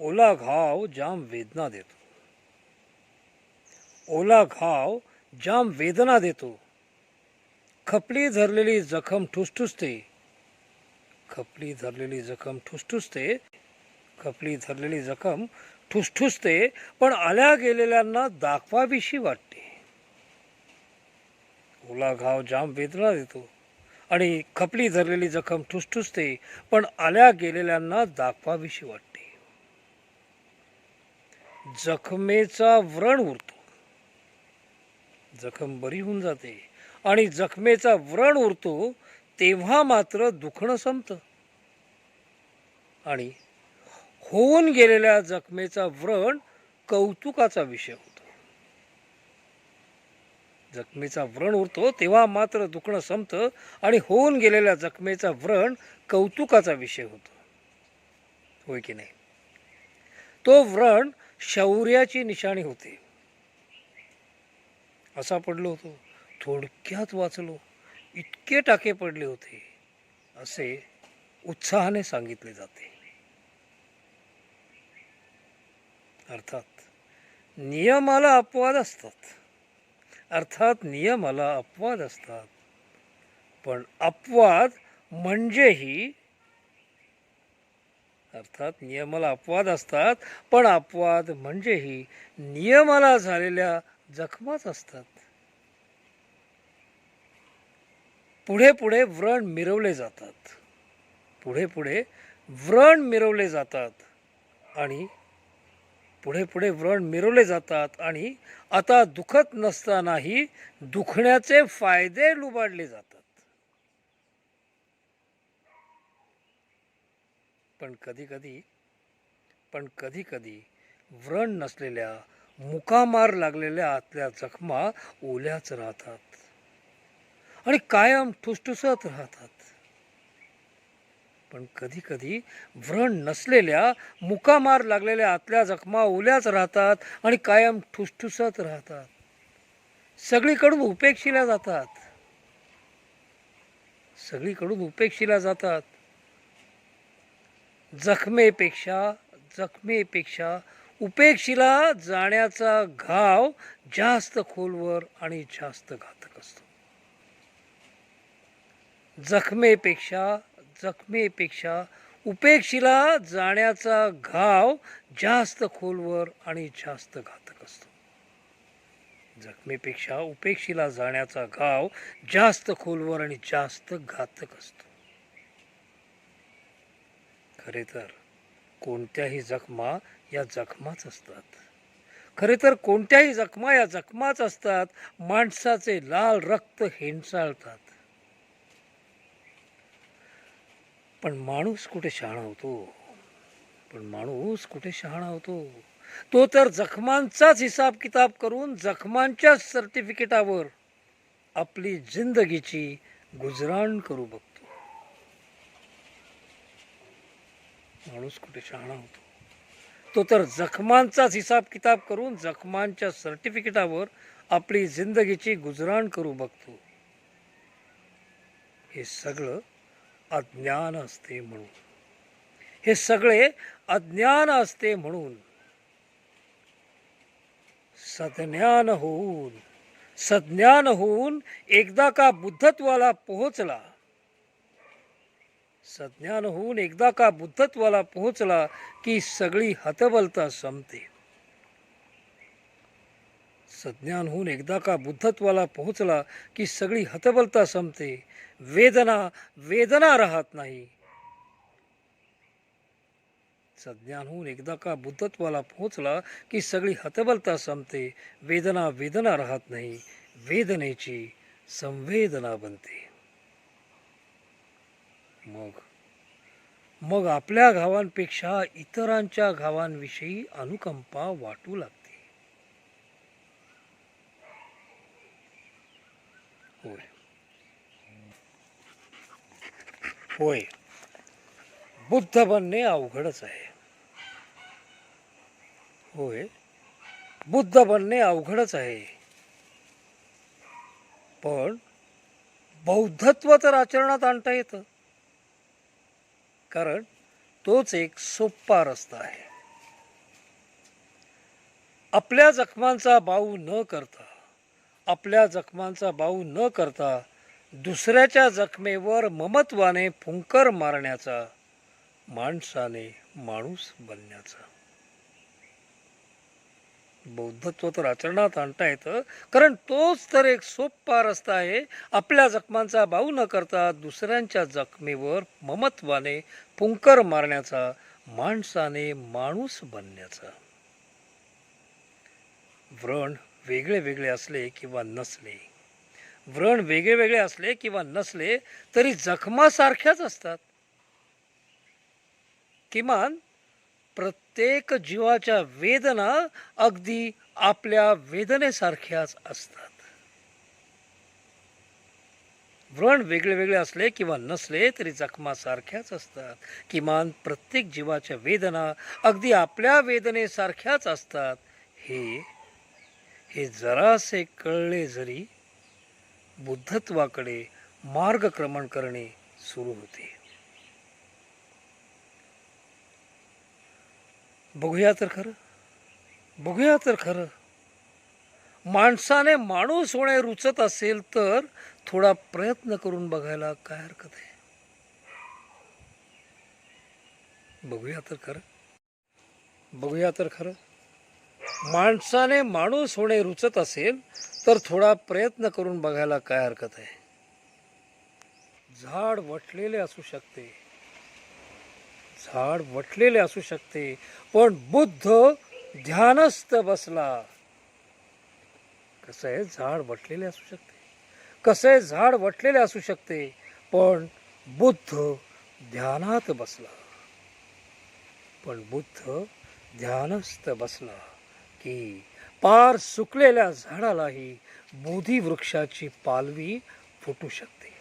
ओला घाव जाम वेदना देतो. ओला घाव जाम वेदना देतो. खपली धरलेली जखम ठुसठुसते. खपली धरलेली जखम ठुसठुसते. खपली धरलेली जखम ठुसठुसते पण आल्या गेलेल्यांना दाखवावीशी वाटते. ओला घाव जाम वेदना देतो. आणि खपली धरलेली जखम ठुसठुसते पण आल्या गेलेल्यांना दाखवावीशी वाटते. जखमेचा व्रण उरतो. जखम बरी होऊन जाते आणि जखमेचा व्रण उरतो तेव्हा मात्र दुखणं संपतं. आणि होऊन गेलेल्या जखमेचा व्रण कौतुकाचा विषय होतो. जखमेचा व्रण उरतो तेव्हा मात्र दुखणं संपतं आणि होऊन गेलेल्या जखमेचा व्रण कौतुकाचा विषय होतो. होय की नाही? तो व्रण शौर्याची निशाणी होते. असा पडलो होतो. थोडक्यात वाचलो. इतके टाके पडले होते. असे उत्साहाने सांगितले जाते. अर्थात नियमाला अपवाद असतात. अर्थात नियमाला अपवाद असतात. पण अपवाद म्हणजेही अर्थात नियमाला अपवाद असतात पण अपवाद म्हणजेही नियमाला झालेल्या जखमाच असतात. पुढे पुढे व्रण मिरवले जातात. पुढे पुढे व्रण मिरवले जातात आणि पुढे पुढे व्रण मिरवले जातात आणि आता दुखत नसतानाही दुखण्याचे फायदे लुबाडले जातात. पण कधीकधी पण कधीकधी व्रण नसलेल्या मुकामार लागलेल्या आतल्या जखमा ओल्याच राहतात. आणि कायम ठुसठुसत राहतात. पण कधी कधी व्रण नसलेल्या मुकामार लागलेल्या आतल्या जखमा ओल्याच राहतात आणि कायम ठुसठुसत राहतात. सगळीकडून उपेक्षिल्या जातात. सगळीकडून उपेक्षिल्या जातात. जखमेपेक्षा जखमेपेक्षा उपेक्षेला जाण्याचा घाव जास्त खोलवर आणि जास्त घातक असतो. जखमेपेक्षा जखमेपेक्षा उपेक्षेला जाण्याचा घाव जास्त खोलवर आणि जास्त घातक असतो. जखमेपेक्षा उपेक्षेला जाण्याचा घाव जास्त खोलवर आणि जास्त घातक असतो. खरे तर कोणत्याही जखमा या जखमाच असतात. खरे तर कोणत्याही जखमा या जखमाच असतात. माणसाचे लाल रक्त हेंचाळतात पण माणूस कुठे शहाणा होतो? पण माणूस कुठे शहाणा होतो? तो तर जखमांचाच हिसाब किताब करून जखमांच्याच सर्टिफिकेटावर आपली जिंदगीची गुजराण करू बघतो. माणूस कुठे शहाणा होतो? तो तर जखमांचाच हिसाब किताब करून जखमांच्या सर्टिफिकेटावर आपली जिंदगीची गुजराण करू बघतो. हे सगळं अज्ञान असते म्हणून. हे सगळे अज्ञान असते म्हणून. सज्ञान होऊन सज्ञान होऊन एकदा का बुद्धत्वाला पोहोचला सज्ञान होऊन एकदा का बुद्धत्वाला पोहोचला की सगळी हतबलता संपते. सज्ञान होऊन एकदा का बुद्धत्वाला पोहोचला की सगळी हतबलता संपते. वेदना वेदना राहत नाही. सज्ञान होऊन एकदा का बुद्धत्वाला पोहोचला की सगळी हतबलता संपते. वेदना वेदना राहत नाही. वेदनेची संवेदना बनते. मग मग आपल्या गावांपेक्षा इतरांच्या गावांविषयी अनुकंपा वाटू लागते. होय. होय. बुद्ध बनणे अवघडच आहे. होय. बुद्ध बनणे अवघडच आहे. पण बौद्धत्व तर आचरणात आणता येतं. कारण तोच एक सोप्पा रस्ता आहे. आपल्या जखमांचा बाऊ न करता आपल्या जखमांचा बाऊ न करता दुसऱ्याच्या जखमेवर ममत्वाने फुंकर मारण्याचा माणसाने माणूस बनण्याचा बौद्धत्व तर आचरणात आणता येतं कारण तोच तर एक सोपा रस्ता आहे. आपल्या जखमांचा बाऊ न करता दुसऱ्यांच्या जखमेवर ममत्वाने पुंकर मारण्याचा माणसाने माणूस बनण्याचा. व्रण वेगळे वेगळे असले किंवा नसले व्रण वेगळे वेगळे असले किंवा नसले तरी जखमासारख्याच असतात. किमान प्रत्येक जीवाच्या वेदना अगदी आपल्या वेदनेसारख्याच असतात. व्रण वेगळे वेगळे असले किंवा नसले तरी जखमासारख्याच असतात. किमान प्रत्येक जीवाच्या वेदना अगदी आपल्या वेदनेसारख्याच असतात. हे हे जरासे कळले जरी बुद्धत्वाकडे मार्गक्रमण करणे सुरू होते. बघूया तर खरं. बघूया तर खरं. माणसाने माणूस होणे रुचत असेल तर थोडा प्रयत्न करून बघायला काय हरकत आहे. बघूया तर खरं. बघूया तर खरं. माणसाने माणूस होणे रुचत असेल तर थोडा प्रयत्न करून बघायला काय हरकत आहे. झाड वटलेले असू शकते. झाड वटलेले असू शकते पण बुद्ध ध्यानस्थ बसला. कसं आहे झाड वटलेले असू शकते? कसं आहे झाड वटलेले असू शकते पण बुद्ध ध्यानात बसला. पण बुद्ध ध्यानस्थ बसला की पार सुकलेल्या झाडालाही बोधी वृक्षाची पालवी फुटू शकते.